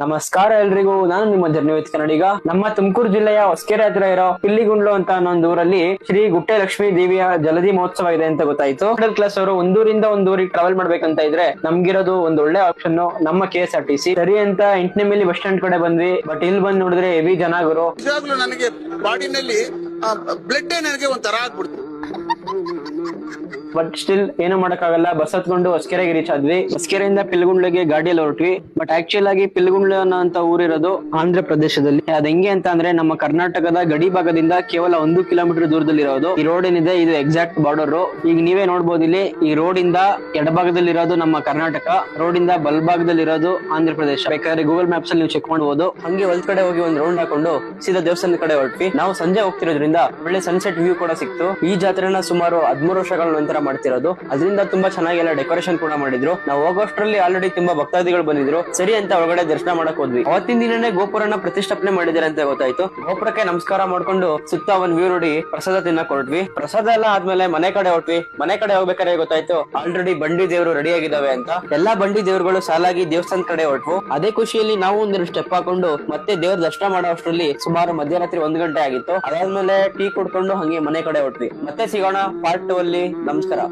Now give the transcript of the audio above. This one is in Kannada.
ನಮಸ್ಕಾರ ಎಲ್ರಿಗೂ. ನಾನು ನಿಮ್ಮ ಜರ್ನಿವಿತ್ ಕನ್ನಡಿಗ. ನಮ್ಮ ತುಮಕೂರು ಜಿಲ್ಲೆಯ ಹೊಸಕೆರೆ ಹತ್ರ ಇರೋ ಪಿಲ್ಲಿಗುಂಡ್ಲು ಅಂತ ಅನ್ನೋ ಒಂದು ಊರಲ್ಲಿ ಶ್ರೀ ಗುಟ್ಟೆ ಲಕ್ಷ್ಮೀ ದೇವಿಯ ಜಲದಿ ಮಹೋತ್ಸವ ಇದೆ ಅಂತ ಗೊತ್ತಾಯ್ತು. ಮಿಡಲ್ ಕ್ಲಾಸ್ ಅವರು ಒಂದೂರಿಂದ ಒಂದೂರಿಗೆ ಟ್ರಾವೆಲ್ ಮಾಡ್ಬೇಕಂತ ಇದ್ರೆ ನಮ್ಗಿರೋದು ಒಂದು ಒಳ್ಳೆ ಆಪ್ಷನ್ ನಮ್ಮ K S R T C ಸರಿ ಅಂತ ಎಂಟನೇ ಮೇಲೆ ಬಸ್ ಸ್ಟ್ಯಾಂಡ್ ಕಡೆ ಬಂದ್ವಿ. ಬಟ್ ಇಲ್ಲಿ ಬಂದ್ ನೋಡಿದ್ರೆ ಹೆವಿ ಜನ ಗುರು. ನಿಜವಾಗ್ಲೂ ನನಗೆ ಬಾಡಿನಲ್ಲಿ ಬ್ಲಡ್ ನನಗೆ ಒಂಥರ ಆಗ್ಬಿಡ್ತು. ಬಟ್ ಸ್ಟಿಲ್ ಏನು ಮಾಡಕ್ಕಾಗಲ್ಲ. ಬಸ್ ಹತ್ಕೊಂಡು ಹೊಸಕೆರೆಗೆ ರೀಚ್ ಆದ್ವಿ ಹೊಸಕೆರೆಯಿಂದ ಪಿಲ್ಗುಂಡ್ಲಿಗೆ ಗಾಡಿಯಲ್ಲಿ ಹೊರಟ್ವಿ. ಬಟ್ ಆಕ್ಚುಲ್ ಆಗಿ ಪಿಲ್ಗುಂಡ್ಲ ಅನ್ನೋ ಊರಿರೋದು ಆಂಧ್ರ ಪ್ರದೇಶದಲ್ಲಿ. ಅದ್ ಹೆಂಗೆ ಅಂತ ಅಂದ್ರೆ ನಮ್ಮ ಕರ್ನಾಟಕದ ಗಡಿ ಭಾಗದಿಂದ ಕೇವಲ ಒಂದು ಕಿಲೋಮೀಟರ್ ದೂರದಲ್ಲಿ ಇರೋದು ಈ ರೋಡ್ ಏನಿದೆ, ಇದು ಎಕ್ಸಾಕ್ಟ್ ಬಾರ್ಡರ್ ಈಗ ನೀವೇ ನೋಡಬಹುದು ಇಲ್ಲಿ, ಈ ರೋಡ್ ಇಂದ ಎಡಭಾಗದಲ್ಲಿ ಇರೋದು ನಮ್ಮ ಕರ್ನಾಟಕ. ರೋಡ್ ಇಂದ ಬಲ್ಭಾಗದಲ್ಲಿ ಇರೋದು ಆಂಧ್ರ ಪ್ರದೇಶ. ಬೇಕಾದ್ರೆ ಗೂಗಲ್ ಮ್ಯಾಪ್ಸ್ ಅಲ್ಲಿ ನೀವು ಚೆಕ್ ಮಾಡಬಹುದು ಹಂಗೆ ಒಂದ್ ಕಡೆ ಹೋಗಿ ಒಂದ್ ರೌಂಡ್ ಹಾಕೊಂಡು ಸೀದಾ ದೇವಸ್ಥಾನದ ಕಡೆ ಹೊರಟ್ವಿ. ನಾವು ಸಂಜೆ ಹೋಗ್ತಿರೋದ್ರಿಂದ ಒಳ್ಳೆ ಸನ್ಸೆಟ್ ವ್ಯೂ ಕೂಡ ಸಿಕ್ತು. ಈ ಜಾತ್ರೆನ ಸುಮಾರು ಹದಿಮೂರು ವರ್ಷಗಳ ನಂತರ ಮಾಡ್ತಿರೋದು. ಅದರಿಂದ ತುಂಬಾ ಚೆನ್ನಾಗಿ ಎಲ್ಲ ಡೆಕೋರೇಷನ್ ಕೂಡ ಮಾಡಿದ್ರು. ನಾವು ಹೋಗೋಷ್ಟ್ರಲ್ಲಿ ಆಲ್ರೆಡಿ ತುಂಬಾ ಭಕ್ತಾದಿಗಳು ಬಂದಿದ್ರು. ಸರಿ ಅಂತ ಒಳಗಡೆ ದರ್ಶನ ಮಾಡಕ್ ಹೋದ್ವಿ. ಅವತ್ತಿನ ದಿನನೇ ಗೋಪುರನ ಪ್ರತಿಷ್ಠಾಪನೆ ಮಾಡಿದಾರೆ ಅಂತ ಗೊತ್ತಾಯ್ತು. ಗೋಪುರಕ್ಕೆ ನಮಸ್ಕಾರ ಮಾಡ್ಕೊಂಡು ಸುತ್ತ ಒಂದ್ ವ್ಯೂ ನೋಡಿ ಪ್ರಸಾದ ತಿನ್ನಕ್ ಪ್ರಸಾದ ಎಲ್ಲ ಆದ್ಮೇಲೆ ಮನೆ ಕಡೆ ಹೊಟ್ವಿ ಮನೆ ಕಡೆ ಹೋಗ್ಬೇಕಾದ್ರೆ ಗೊತ್ತಾಯ್ತು ಆಲ್ರೆಡಿ ಬಂಡಿ ದೇವರು ರೆಡಿ ಆಗಿದಾವೆ ಅಂತ. ಎಲ್ಲಾ ಬಂಡಿ ದೇವರುಗಳು ಸಾಲಾಗಿ ದೇವಸ್ಥಾನ ಕಡೆ ಹೊಟ್ವು ಅದೇ ಖುಷಿಯಲ್ಲಿ ನಾವು ಒಂದಿನ ಸ್ಟೆಪ್ ಹಾಕೊಂಡು ಮತ್ತೆ ದೇವ್ರ ದರ್ಶನ ಮಾಡೋ ಅಷ್ಟರಲ್ಲಿ ಸುಮಾರು ಮಧ್ಯರಾತ್ರಿ ಒಂದ್ ಗಂಟೆ ಆಗಿತ್ತು. ಅದಾದ್ಮೇಲೆ ಟೀ ಕುಡ್ಕೊಂಡು ಹಂಗೆ ಮನೆ ಕಡೆ ಹೊಟ್ವಿ ಮತ್ತೆ ಸಿಗೋಣ ಪಾರ್ಟ್ ಟೂ ಅಲ್ಲಿ ನಮಸ್ಕಾರ però